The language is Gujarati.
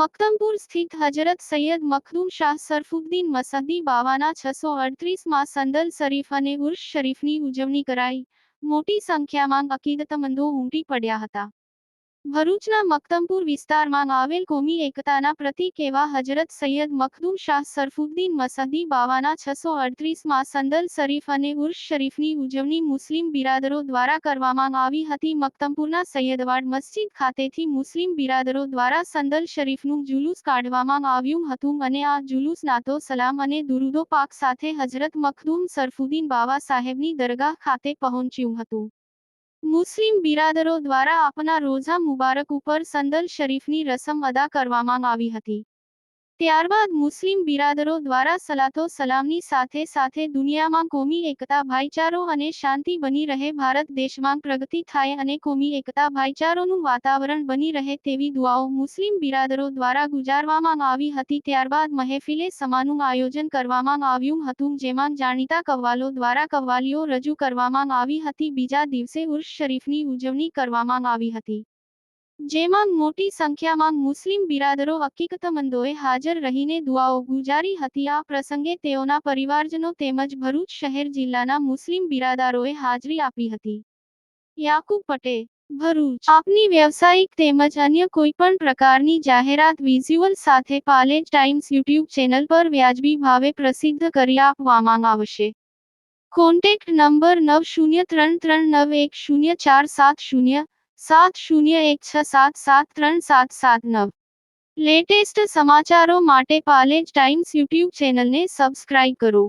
મક્તમપુર સ્થિત હજરત સૈયદ મખદૂમ શાહ સરફુદ્દીન મસહદી બાવાના છસો અડત્રીસમાં સંદલ શરીફ અને ઉર્ષ શરીફની ઉજવણી કરાઈ. મોટી સંખ્યામાં અકીદતમંદો ઉમટી પડ્યા હતા. ભરૂચના મક્તમપુર વિસ્તારમાં આવેલ કોમી એકતાના પ્રતિક એવા હજરત સૈયદ મખદુમ શાહ સરફુદ્દીન મસદી બાવાના છસો અડત્રીસમાં સંદલ શરીફ અને ઉર્ષ શરીફની ઉજવણી મુસ્લિમ બિરાદરો દ્વારા કરવામાં આવી હતી. મક્તમપુરના સૈયદવાડ મસ્જિદ ખાતેથી મુસ્લિમ બિરાદરો દ્વારા સંદલ શરીફનું જુલુસ કાઢવામાં આવ્યું હતું અને આ જુલુસ નાતો સલામ અને દુરુદો પાક સાથે હજરત મખદુમ સરફુદ્દીન બાવા સાહેબની દરગાહ ખાતે પહોંચ્યું હતું. મુસ્લિમ બિરાદરો દ્વારા આપના રોઝા મુબારક ઉપર સંદલ શરીફની રસમ અદા કરવામાં આવી હતી. ત્યારબાદ મુસ્લિમ બિરાદરો દ્વારા સલાતો સલામની સાથે સાથે દુનિયામાં કોમી એકતા, ભાઈચારો અને શાંતિ બની રહે, ભારત દેશમાં પ્રગતિ થાય અને કોમી એકતા, ભાઈચારોનું વાતાવરણ બની રહે તેવી દુઆઓ મુસ્લિમ બિરાદરો દ્વારા ગુજારવામાં આવી હતી. ત્યારબાદ મહેફિલે સમાનું આયોજન કરવામાં આવ્યું હતું, જેમાં જાણીતા કવ્વાલો દ્વારા કવ્વાલીઓ રજૂ કરવામાં આવી હતી. બીજા દિવસે ઉર્ષ શરીફની ઉજવણી કરવામાં આવી હતી. જેમાં મોટી સંખ્યામાં મુસ્લિમ બિરાદરો હકીકતમંદોએ હાજર રહીને દુઆઓ ગુજારી હતી. આ પ્રસંગે તેઓના પરિવારજનો તેમજ ભરૂચ શહેર જિલ્લાના મુસ્લિમ બિરાદારોએ હાજરી આપી હતી. યાકુબ પટેલ, ભરૂચ. આપની વ્યવસાયિક તેમજ અન્ય કોઈપણ પ્રકારની જાહેરાત વિઝ્યુઅલ સાથે પાલેજ ટાઈમ્સ યુટ્યુબ ચેનલ પર વ્યાજબી ભાવે પ્રસિદ્ધ કરી આપવામાં આવશે. કોન્ટેક્ટ નંબર નવ શૂન્ય ત્રણ ત્રણ નવ એક શૂન્ય ચાર સાત શૂન્ય સાત શૂન્ય એક છ સાત સાત ત્રણ સાત સાત નવ. લેટેસ્ટ સમાચારો માટે પાલેજ ટાઈમ્સ યુટ્યુબ ચેનલને સબસ્ક્રાઇબ કરો.